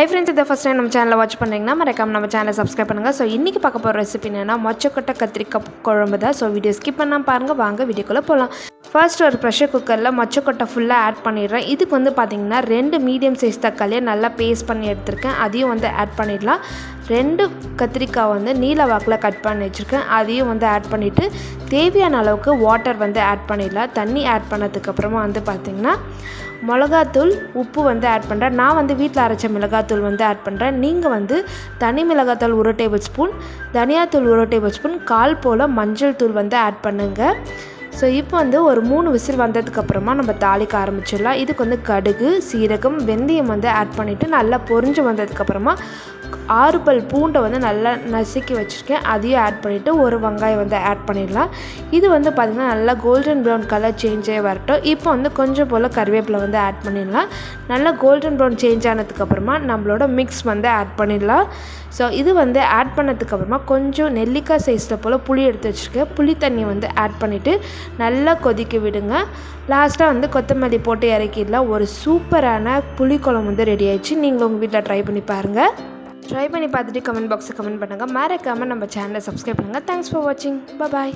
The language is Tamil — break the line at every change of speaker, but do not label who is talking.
ஹை ஃப்ரெண்ட்ஸ் இதை ஃபஸ்ட் டைம் நம்ம சேனலில் வாட்ச் பண்ணுறீங்கன்னா மறக்காம நம்ம சேனலை சப்ஸ்கிரைப் பண்ணுங்கள் ஸோ இன்றைக்கி பார்க்க போகிற ரெசிபி என்னென்னா மொச்சக்கொட்டை கத்திரிக்காய் குழம்பு தான். ஸோ வீடியோ ஸ்கிப் பண்ணால் பாருங்கள் வாங்க வீடியோக்குள்ளே போகலாம் ஃபர்ஸ்ட் ஒரு ப்ரெஷர் குக்கரில் மொச்சக்கொட்டை ஃபுல்லாக ஆட் பண்ணிடுறேன். இதுக்கு வந்து பார்த்திங்கன்னா ரெண்டு மீடியம் சைஸ் தக்காளியை நல்லா பேஸ்ட் பண்ணி எடுத்திருக்கேன். அதையும் வந்து ஆட் பண்ணிடலாம். ரெண்டு கத்திரிக்காய் வந்து நீல வாக்கில் கட் பண்ணி வச்சுருக்கேன். அதையும் வந்து ஆட் பண்ணிவிட்டு தேவையான அளவுக்கு வாட்டர் வந்து ஆட் பண்ணிடலாம். தண்ணி ஆட் பண்ணதுக்கப்புறமா வந்து பார்த்திங்கன்னா மிளகாத்தூள் உப்பு வந்து ஆட் பண்ணுறேன் நான் வந்து வீட்டில் அரைச்ச மிளகாத்தூள் வந்து ஆட் பண்ணுறேன் நீங்கள் வந்து தனி மிளகாத்தூள் ஒரு டேபிள் ஸ்பூன் தனியாத்தூள் ஒரு டேபிள் ஸ்பூன் கால் போல் மஞ்சள் தூள் வந்து ஆட் பண்ணுங்கள் ஸோ இப்போ வந்து ஒரு மூணு விசில் வந்ததுக்கப்புறமா நம்ம தாளிக்க ஆரம்பிச்சிடலாம். இதுக்கு வந்து கடுகு சீரகம் வெந்தயம் வந்து ஆட் பண்ணிவிட்டு நல்லா பொரிஞ்சு வந்ததுக்கப்புறமா ஆறு பல் பூண்டை வந்து நல்லா நசுக்கி வச்சுருக்கேன். அதையும் ஆட் பண்ணிவிட்டு ஒரு வெங்காயம் வந்து ஆட் பண்ணிடலாம். இது வந்து பார்த்திங்கன்னா நல்லா கோல்டன் ப்ரௌன் கலர் சேஞ்சே வரட்டும். இப்போ வந்து கொஞ்சம் போல் கருவேப்பிலை வந்து ஆட் பண்ணிடலாம். நல்லா கோல்டன் ப்ரௌன் சேஞ்ச் ஆனதுக்கப்புறமா நம்மளோட மிக்ஸ் வந்து ஆட் பண்ணிடலாம். ஸோ இது வந்து ஆட் பண்ணதுக்கப்புறமா கொஞ்சம் நெல்லிக்காய் சைஸில் போல் புளி எடுத்து வச்சுருக்கேன். புளி தண்ணி வந்து ஆட் பண்ணிவிட்டு நல்லா கொதிக்க விடுங்க. லாஸ்ட்டாக வந்து கொத்தமல்லி போட்டு இறக்கிடலாம். ஒரு சூப்பரான புளிக்குழம்பு வந்து ரெடி ஆயிடுச்சு. நீங்களும் உங்கள் வீட்டில் ட்ரை பண்ணி பாருங்கள் ட்ரை பண்ணி பார்த்துட்டு கமெண்ட் பாக்ஸில் கமெண்ட் பண்ணுங்கள் மறக்காமல் நம்ம சேனலை சப்ஸ்கிரைப் பண்ணுங்கள் தேங்க்ஸ் ஃபார் வாட்சிங் பாய்